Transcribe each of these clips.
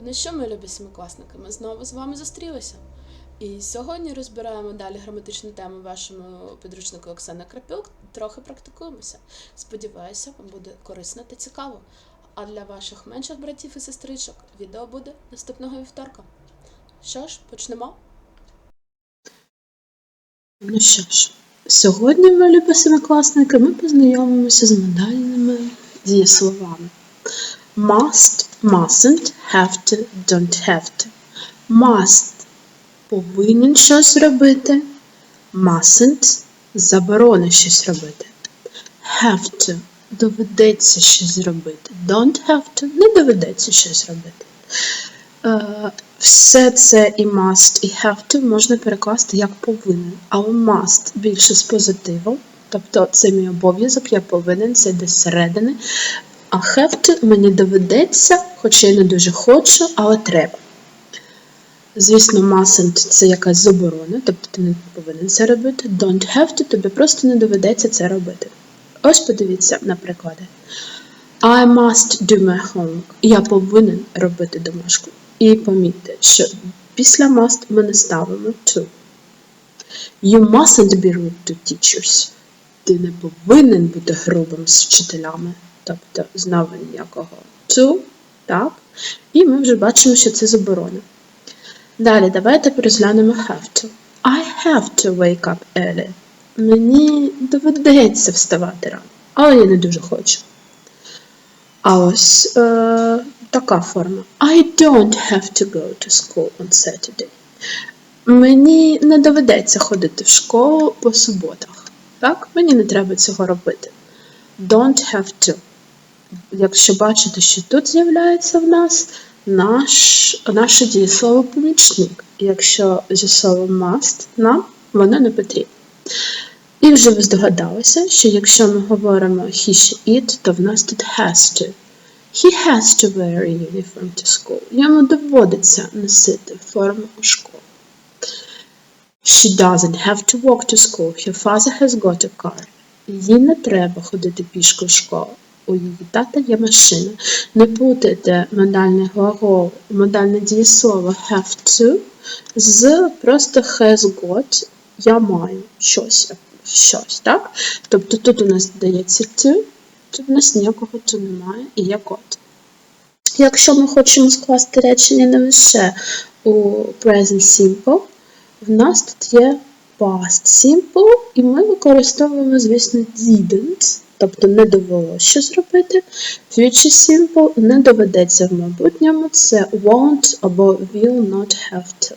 Ну що, ми любі семикласники, ми знову з вами зустрілися. І сьогодні розбираємо далі граматичну тему вашому підручнику Оксана Крапюк. Трохи практикуємося. Сподіваюся, вам буде корисно та цікаво. А для ваших менших братів і сестричок відео буде наступного вівторка. Що ж, почнемо? Ну що ж, сьогодні, ми любі семикласники, ми познайомимося з модальними дієсловами. Must, mustn't, have to, don't have to. Must повинен щось робити. Mustn't заборонить щось робити. Have to доведеться щось зробити. Don't have to не доведеться щось робити. Е, все це і must, і have to можна перекласти як повинен. Але must більше з позитивом, тобто це мій обов'язок, я повинен, це десь зсередини. А have to мені доведеться, хоча я не дуже хочу, але треба. Звісно, mustn't – це якась заборона, тобто ти не повинен це робити. Don't have to, тобі просто не доведеться це робити. Ось подивіться на приклади. I must do my homework. Я повинен робити домашку. І помітьте, що після must ми не ставимо to. You mustn't be rude to teachers. Ти не повинен бути грубим з вчителями. Тобто знову ніякого to, так? І ми вже бачимо, що це заборона. Далі давайте переглянемо have to. I have to wake up early. Мені доведеться вставати рано, але я не дуже хочу. А ось е, така форма. I don't have to go to school on Saturday. Мені не доведеться ходити в школу по суботах. Так? Мені не треба цього робити. Don't have to. Якщо бачите, що тут з'являється в нас наш, наше дієслово помічник. Якщо зі словом must нам воно не потрібно. І вже ви здогадалися, що якщо ми говоримо he, she, it, то в нас тут has to. He has to wear a uniform to school. Йому доводиться носити форму у школу. She doesn't have to walk to school. Her father has got a car. Їй не треба ходити пішки в школу. У її тата є машина. Не путайте модальний глагол, модальне дієслово have to з просто has got я маю щось, щось, так? Тобто тут у нас додається to, тут у нас ніякого to немає і є got. Якщо ми хочемо скласти речення не лише у present simple, в нас тут є past simple, і ми використовуємо, звісно, didn't, тобто не довелося що зробити. Future simple не доведеться в майбутньому, це won't або will not have to.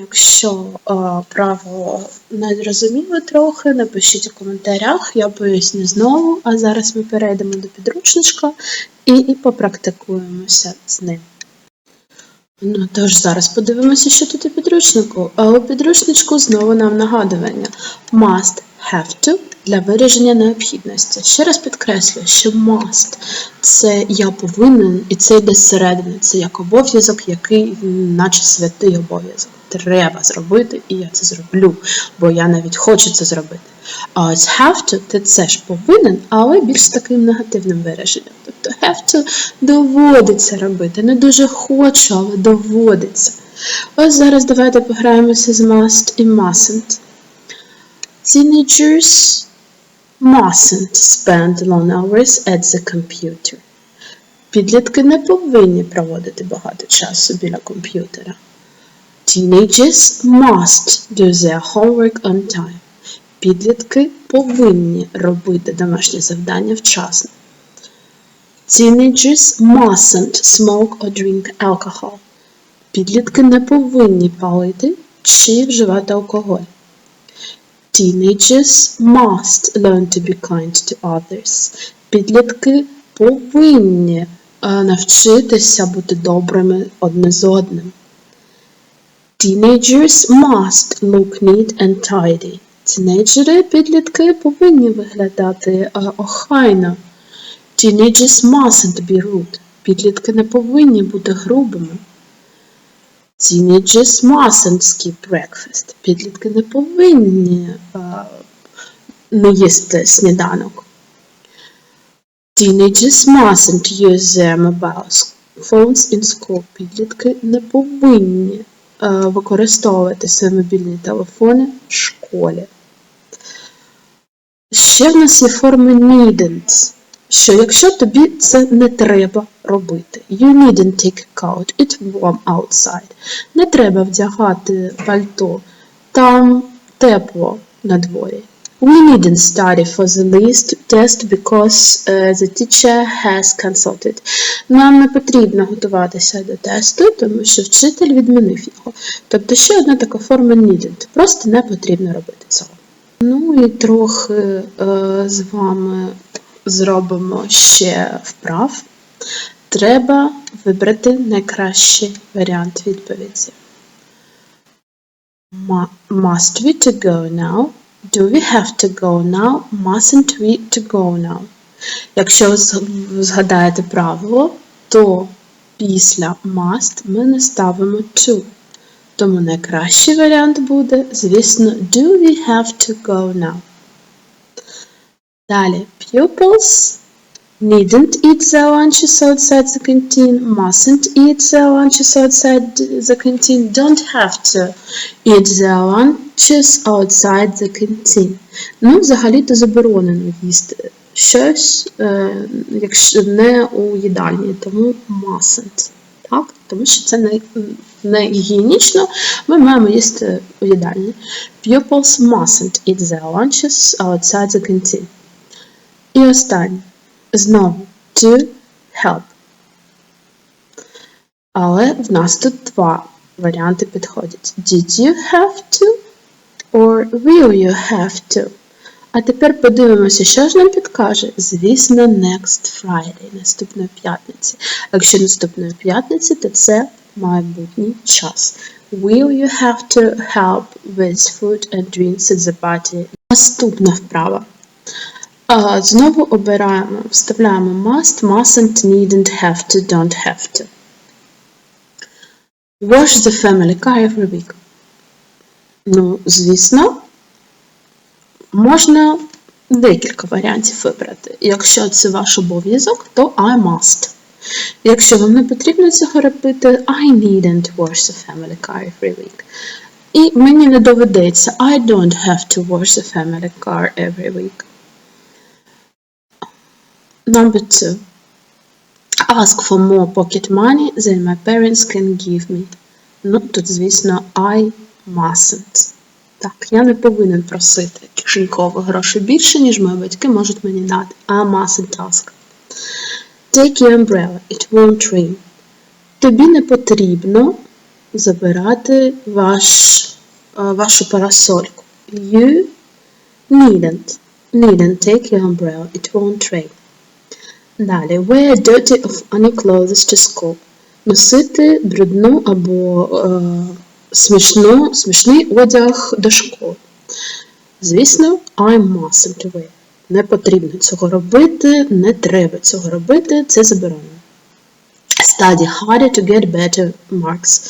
Якщо е, правило не зрозуміло трохи, напишіть у коментарях, я поясню знову, а зараз ми перейдемо до підручничка і, і попрактикуємося з ним. Ну, тож зараз подивимося, що тут у підручнику. А у підручничку знову нам нагадування must have to для вираження необхідності. Ще раз підкреслюю, що must це я повинен, і це йде зсередини, це як обов'язок, який наче святий обов'язок. Треба зробити, і я це зроблю, бо я навіть хочу це зробити. А ось have to ти це ж повинен, але більш таким негативним вираженням. Тобто have to доводиться робити. Не дуже хочу, але доводиться. Ось зараз давайте пограємося з must і mustn't. Teenagers mustn't spend long hours at the computer. Підлітки не повинні проводити багато часу біля комп'ютера. Teenagers must do their homework on time. Підлітки повинні робити домашнє завдання вчасно. Teenagers mustn't smoke or drink alcohol. Підлітки не повинні палити чи вживати алкоголь. Teenagers must learn to be kind to others. Підлітки повинні е, навчитися бути добрими одне з одним. Teenagers must look neat and tidy. Тінейджери, підлітки повинні виглядати е, охайно. Teenagers mustn't be rude. Підлітки не повинні бути грубими. Teenagers mustn't skip breakfast. Підлітки не повинні е, не їсти сніданок. Teenagers mustn't use their mobiles. phones in school. Підлітки не повинні е, використовувати свої мобільні телефони в школі. Ще в нас є форми needn't, що якщо тобі це не треба робити. You needn't take a coat, it's warm outside. Не треба вдягати пальто, там тепло на дворі. We needn't study for the list test because uh, the teacher has consulted. Нам не потрібно готуватися до тесту, тому що вчитель відмінив його. Тобто ще одна така форма needn't. Просто не потрібно робити цього. Ну і трохи е, з вами зробимо ще вправ. Треба вибрати найкращий варіант відповіді. Must we to go now? Do we have to go now? Mustn't we to go now? Якщо згадаєте правило, то після must ми не ставимо to. Тому найкращий варіант буде, звісно, do we have to go now? Далі, pupils needn't eat their lunches outside the canteen, mustn't eat their lunches outside the canteen, don't have to eat their lunches outside the canteen. Ну, взагалі-то заборонено їсти щось, е, якщо не у їдальні, тому mustn't. Так? Тому що це не, не гігієнічно, ми маємо їсти у їдальні. Pupils mustn't eat their lunches outside the canteen. І останнє. Знову to help. Але в нас тут два варіанти підходять. Did you have to? Or will you have to? А тепер подивимося, що ж нам підкаже. Звісно, next Friday, наступної п'ятниці. Якщо наступної п'ятниці, то це майбутній час. Will you have to help with food and drinks at the party? Наступна вправа. Знову обираємо, вставляємо must, mustn't, needn't, have to, don't have to. Wash the family car every week. Ну, звісно, можна декілька варіантів вибрати. Якщо це ваш обов'язок, то I must. Якщо вам не потрібно цього робити, I needn't wash the family car every week. І мені не доведеться, I don't have to wash the family car every week. Number two. Ask for more pocket money than my parents can give me. Ну, тут, звісно, I mustn't. Так, я не повинен просити кишенькових грошей більше, ніж мої батьки можуть мені дати. I mustn't ask. Take your umbrella, it won't rain. Тобі не потрібно забирати ваш, е, вашу парасольку. You needn't. Needn't take your umbrella, it won't rain. Далі, wear dirty of any clothes to school. Носити брудну або е, смішну, смішний одяг до школи. Звісно, I mustn't wear. Не потрібно цього робити, не треба цього робити, це заборонено. Study harder to get better marks.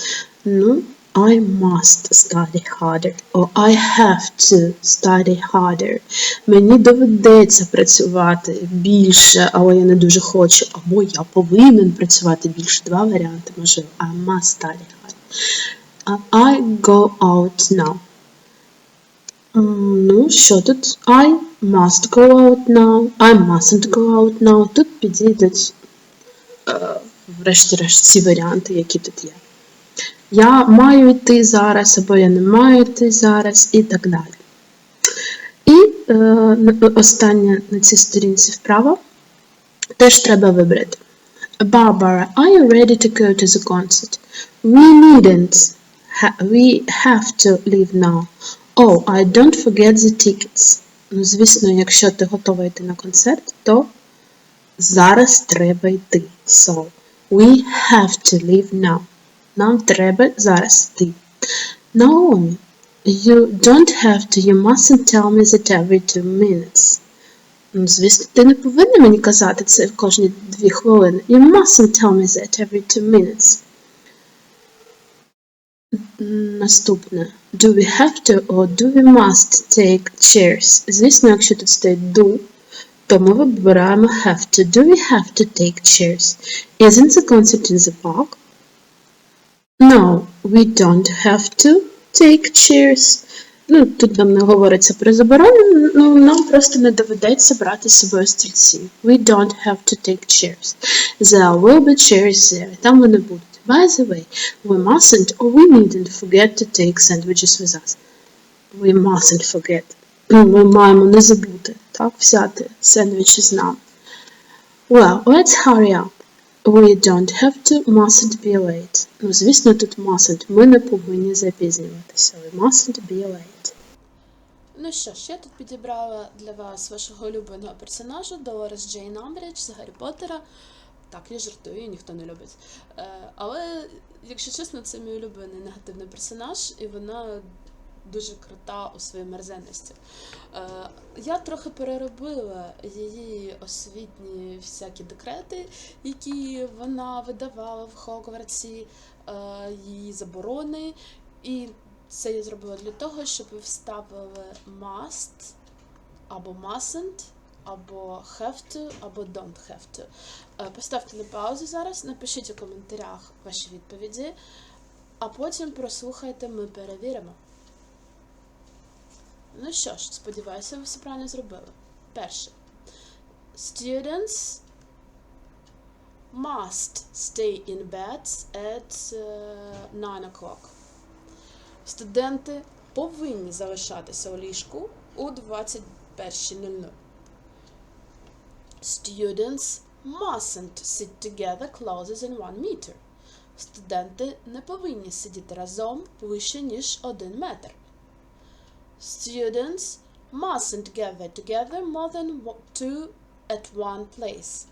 Ну, I must study harder. Or I have to study harder. Мені доведеться працювати більше, але я не дуже хочу. Або я повинен працювати більше. Два варіанти можливо. I must study harder. I go out now. Ну, що тут? I must go out now. I mustn't go out now. Тут підійдуть, е, врешті-решт, ці варіанти, які тут є. Я маю йти зараз, або я не маю йти зараз, і так далі. І е, на- на цій сторінці вправа теж треба вибрати. Barbara, are you ready to go to the concert? We needn't. We have to leave now. Oh, I don't forget the tickets. Ну, звісно, якщо ти готова йти на концерт, то зараз треба йти. So, we have to leave now. Нам треба зараз йти. Naomi, you don't have to, you mustn't tell me that every two minutes. Ну, звісно, ти не повинна мені казати це кожні дві хвилини. You mustn't tell me that every two minutes. Наступне. Do we have to or do we must take chairs? Звісно, якщо тут стоїть do, то ми вибираємо have to. Do we have to take chairs? Isn't the concert in the park? No, we don't have to take chairs. Ну, тут нам не говориться про заборону, ну, нам просто не доведеться брати з собою стільці. We don't have to take chairs. There will be chairs there. Там вони будуть. By the way, we mustn't or we needn't forget to take sandwiches with us. We mustn't forget. Ми маємо не забути, так, взяти сендвічі з нами. Well, let's hurry up. We don't have to, mustn't be late. Ну, звісно, тут mustn't. Ми не повинні запізнюватися. We mustn't be late. Ну що ж, я тут підібрала для вас вашого улюбленого персонажа Долорес Джейн Амбридж з Гаррі Поттера. Так, я жартую, ніхто не любить. Е, але, якщо чесно, це мій улюблений негативний персонаж, і вона дуже крута у своїй мерзенності. Е, я трохи переробила її освітні всякі декрети, які вона видавала в Хогвартсі, е, її заборони. І це я зробила для того, щоб ви вставили must або mustn't, або have to, або don't have to. Е, Поставте на паузу зараз, напишіть у коментарях ваші відповіді, а потім прослухайте, ми перевіримо. Ну що ж, сподіваюся, ви все правильно зробили. Перше. Students must stay in bed at uh, 9 o'clock. Студенти повинні залишатися у ліжку у 21.00. Students mustn't sit together closer than one meter. Студенти не повинні сидіти разом ближче, ніж один метр. Students mustn't gather together more than two at one place.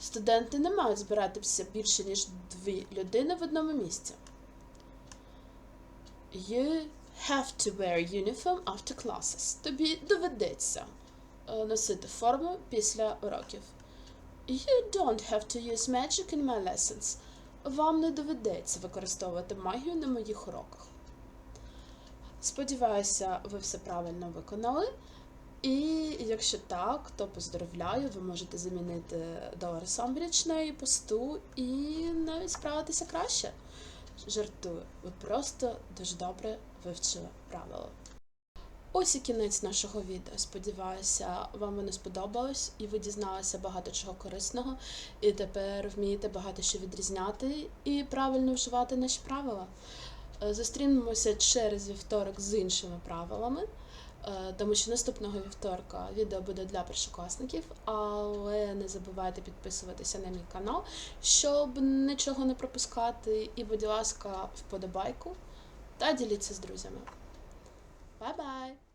Студенти не мають збиратися більше, ніж дві людини в одному місці. You have to wear uniform after classes. Тобі доведеться е, носити форму після уроків. You don't have to use magic in my lessons. Вам не доведеться використовувати магію на моїх уроках. Сподіваюся, ви все правильно виконали. І якщо так, то поздравляю, ви можете замінити долар Самбрідж на її посту і навіть справитися краще. Жартую, ви просто дуже добре вивчили правила. Ось і кінець нашого відео. Сподіваюся, вам воно сподобалось і ви дізналися багато чого корисного, і тепер вмієте багато що відрізняти і правильно вживати наші правила. Е, Зустрінемося через вівторок з іншими правилами, е, тому що наступного вівторка відео буде для першокласників, але не забувайте підписуватися на мій канал, щоб нічого не пропускати. І, будь ласка, вподобайку та діліться з друзями. Bye!